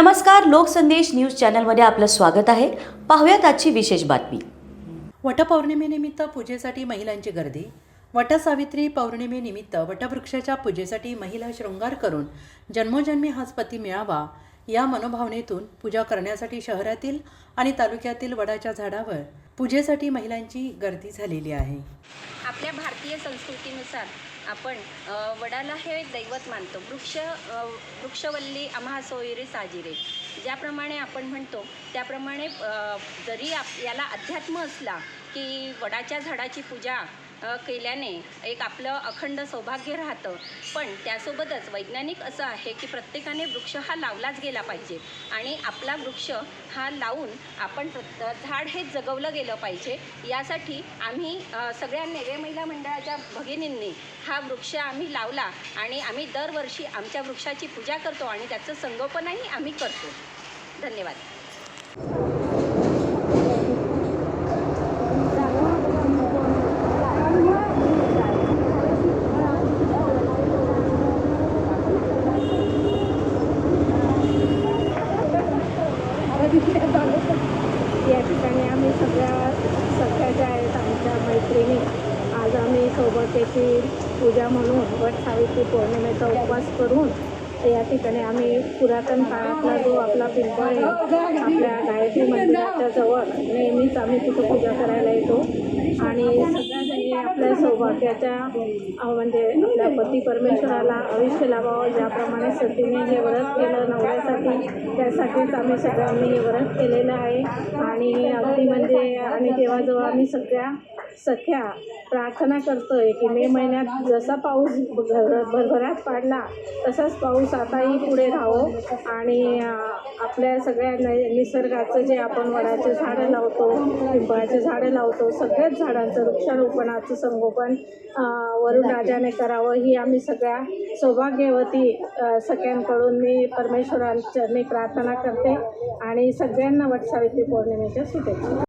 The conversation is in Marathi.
नमस्कार लोकसंदेश न्यूज चॅनलमध्ये आपलं स्वागत आहे. पाहूयात आजची विशेष बातमी. वटपौर्णिमेनिमित्त पूजेसाठी महिलांची गर्दी. वटसावित्री पौर्णिमेनिमित्त वटवृक्षाच्या पूजेसाठी महिला शृंगार करून जन्मोजन्मी हाच पती मिळावा या मनोभावनेतून पूजा करण्यासाठी शहरातील आणि तालुक्यातील वडाच्या झाडावर पूजेसाठी महिलांची गर्दी झालेली आहे. आपल्या भारतीय संस्कृतीनुसार आपण वडाला हे दैवत मानतो. वृक्ष वृक्षवल्ली आम्हा सोयरे साजिरे. ज्याप्रमाणे आपण म्हणतो त्याप्रमाणे जरी आप याला अध्यात्म असला की वडाच्या झाडाची पूजा केल्याने एक आपलं अखंड सौभाग्य राहतं. पण त्यासोबतच वैज्ञानिक असं आहे की प्रत्येकाने वृक्ष हा लावलाच गेला पाहिजे. आणि आपला वृक्ष हा लावून आपण प्रत- झाड हे जगवलं गेलं पाहिजे. यासाठी आम्ही सगळ्या नेवे महिला मंडळाच्या भगिनींनी हा वृक्ष आम्ही लावला आणि आम्ही दरवर्षी आमच्या वृक्षाची पूजा करतो आणि त्याचं संगोपनही आम्ही करतो. धन्यवाद. आम्ही सगळ्या सख्या ज्या आहेत आमच्या मैत्रिणी आज आम्ही सोबत याची पूजा म्हणून वट सावित्री पौर्णिमेचा उपवास करून या ठिकाणी आम्ही पुरातन काळातला जो आपला पिंपळ आहे आपल्या गायत्री मंदिराच्या जवळ नेहमीच आम्ही तिथे पूजा करायला येतो. आणि सगळ्या आपल्या सौभाग्याच्या म्हणजे आपल्या पती परमेश्वराला आयुष्य लावावं ज्याप्रमाणे सतीने हे व्रत केलं नवऱ्यासाठी त्यासाठीच आम्ही सगळ्यांनी हे व्रत केलेलं आहे. आणि अगदी आणि देवाजवळ आम्ही सगळ्या सख्या प्रार्थना करतोय की मे महिन्यात जसा पाऊस भर- भरभराट पाडला तसाच पाऊस आताही पुढे राहो. आणि आपल्या सगळ्या निसर्गाचं जे आपण वडाचे झाडं लावतो पिंपळाचे झाडं लावतो सगळ्याच झाडांचं वृक्षारोपणाचं संगोपन वरुण राजाने करावं ही आम्ही सगळ्या सौभाग्यवती अं, सगळ्यांकडून मी परमेश्वरांच्या प्रार्थना करते. आणि सगळ्यांना वटसावित्री पौर्णिमेच्या शुभेच्छा.